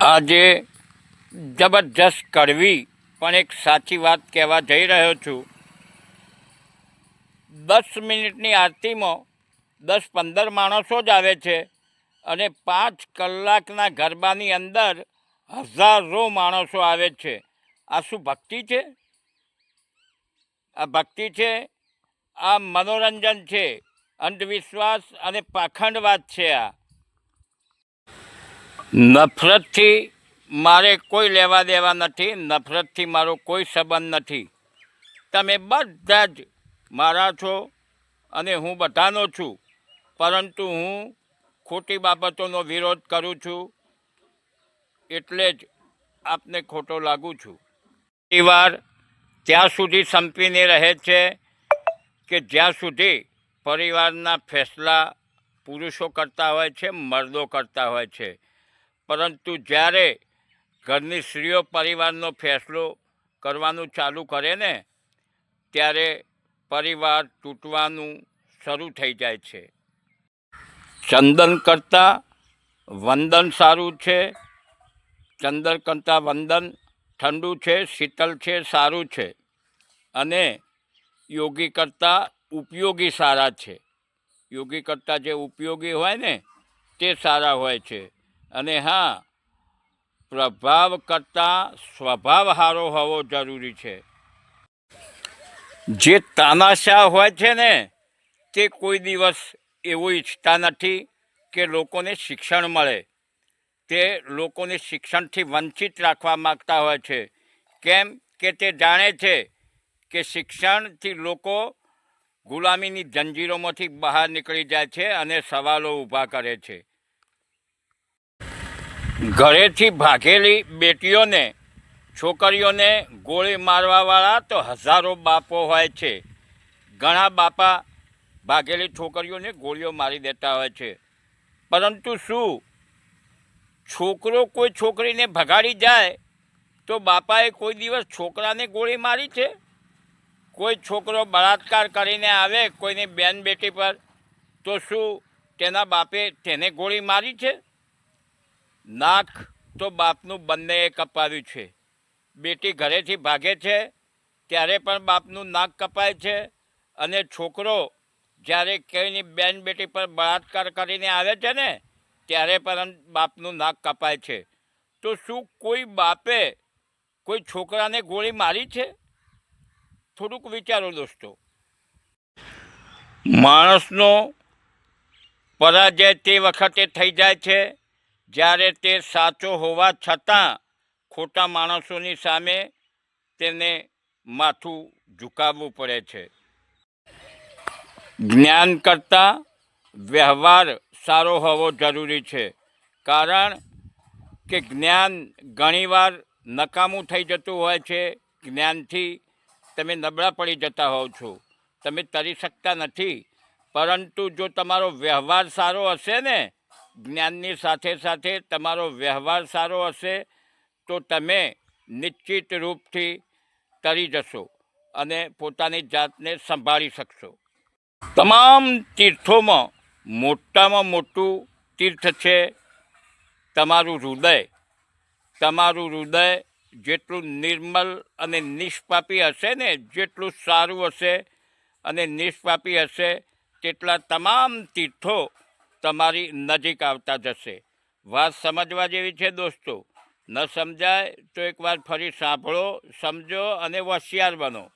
આજે જબરજસ્ત કડવી પણ એક સાચી વાત કહેવા જઈ રહ્યો છું. દસ મિનિટની આરતીમાં દસ પંદર માણસો જ આવે છે અને પાંચ કલાકના ગરબાની અંદર હજારો માણસો આવે છે. આ શું ભક્તિ છે? આ ભક્તિ છે? આ મનોરંજન છે. અંધવિશ્વાસ અને પાખંડવાદ છે આ. નફરતથી મારે કોઈ લેવા દેવા નથી, નફરતથી મારો કોઈ સંબંધ નથી. તમે બધા જ મારા છો અને હું બધાનો છું, પરંતુ હું ખોટી બાબતોનો વિરોધ કરું છું, એટલે જ આપને ખોટો લાગું છું. પરિવાર ત્યાં સુધી સંપીને રહે છે કે જ્યાં સુધી પરિવારના ફેસલા પુરુષો કરતા હોય છે, મર્દો કરતા હોય છે. પરંતુ જ્યારે ઘરની સ્ત્રીઓ પરિવારનો ફેસલો કરવાનું ચાલુ કરે ને, ત્યારે પરિવાર તૂટવાનું શરૂ થઈ જાય છે. ચંદન કરતાં વંદન સારું છે ચંદન કરતાં વંદન ઠંડુ છે શીતળ છે, સારું છે અને યોગી કરતાં ઉપયોગી સારા છે. યોગી કરતાં જે ઉપયોગી હોય ને, તે સારા હોય છે. અને હા પ્રભાવ કરતાં સ્વભાવ સારો હોવો જરૂરી છે. જે તાનાશાહ હોય છે ને, તે કોઈ દિવસ એવું ઈચ્છતા નથી કે લોકોને શિક્ષણ મળે. તે લોકોને શિક્ષણથી વંચિત રાખવા માગતા હોય છે. કેમ કે તે જાણે છે કે શિક્ષણથી લોકો ગુલામીની જંજીરોમાંથી બહાર નીકળી જાય છે અને સવાલો ઊભા કરે છે. ઘરેથી ભાગેલી બેટીઓને, છોકરીઓને ગોળી મારવાવાળા તો હજારો બાપો હોય છે. ઘણા બાપા ભાગેલી છોકરીઓને ગોળીઓ મારી દેતા હોય છે. પરંતુ શું? છોકરો કોઈ છોકરીને ભગાડી જાય તો બાપાએ કોઈ દિવસ છોકરાને ગોળી મારી છે? કોઈ છોકરો બળાત્કાર કરીને આવે કોઈની બેન બેટી પર તો શું તેના બાપે તેને ગોળી મારી છે? નાક તો બાપનું બંનેએ કપાવ્યું છે. બેટી ઘરેથી ભાગે છે, ત્યારે પણ બાપનું નાક કપાય છે અને છોકરો જ્યારે કોઈની બેન બેટી પર બળાત્કાર કરીને આવે છે ને, ત્યારે પણ બાપનું નાક કપાય છે. તો શું કોઈ બાપે કોઈ છોકરાને ગોળી મારી છે? થોડુંક વિચારો દોસ્તો. માણસનો પરાજય તે વખતે થઈ જાય છે. જ્યારે તે સાચો હોવા છતાં ખોટા માણસોની સામે તેને માથું ઝુકાવવું પડે છે. જ્ઞાન કરતાં વ્યવહાર સારો હોવો જરૂરી છે. કારણ કે જ્ઞાન ઘણીવાર નકામું થઈ જતું હોય છે. જ્ઞાનથી તમે નબળા પડી જતા હોવ છો. તમે તરી શકતા નથી. પરંતુ જો તમારો વ્યવહાર સારો હશે ને જ્ઞાનની સાથે સાથે તમારો વ્યવહાર સારો હશે, તો તમે નિશ્ચિત રૂપથી તરી જશો અને પોતાની જાતને સંભાળી શકશો. તમામ તીર્થોમાં મોટામાં મોટું તીર્થ છે તમારું હૃદય. તમારું હૃદય જેટલું નિર્મલ અને નિષ્પાપી હશે ને, જેટલું સારું હશે અને નિષ્પાપી હશે, તેટલા તમામ તીર્થો તમારી નજીક આવતા જશે. વાત સમજવા જેવી છે દોસ્તો. ન સમજાય તો એકવાર ફરી સાંભળો, સમજો અને હોશિયાર બનો.